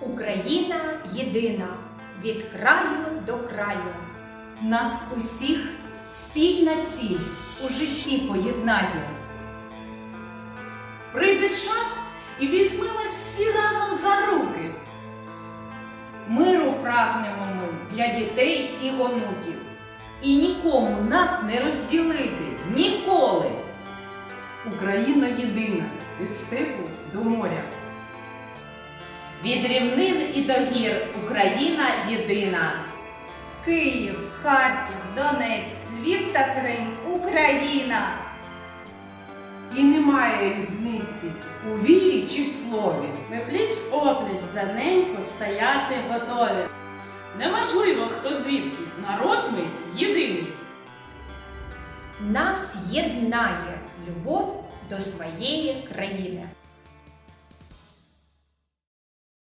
Україна єдина від краю до краю. Нас усіх спільна ціль у житті поєднає. Прийде час і візьмемось всі разом за руки. Миру прагнемо ми для дітей і онуків. І нікому нас не розділити ніколи. Україна єдина від степу до моря. Від рівнин і до гір Україна єдина. Київ, Харків, Донецьк, Львів та Крим, Україна. І немає різниці у вірі чи в слові. Ми пліч опліч за неньку стояти готові. Неважливо, хто звідки, народ ми єдиний. Нас єднає любов до своєї країни.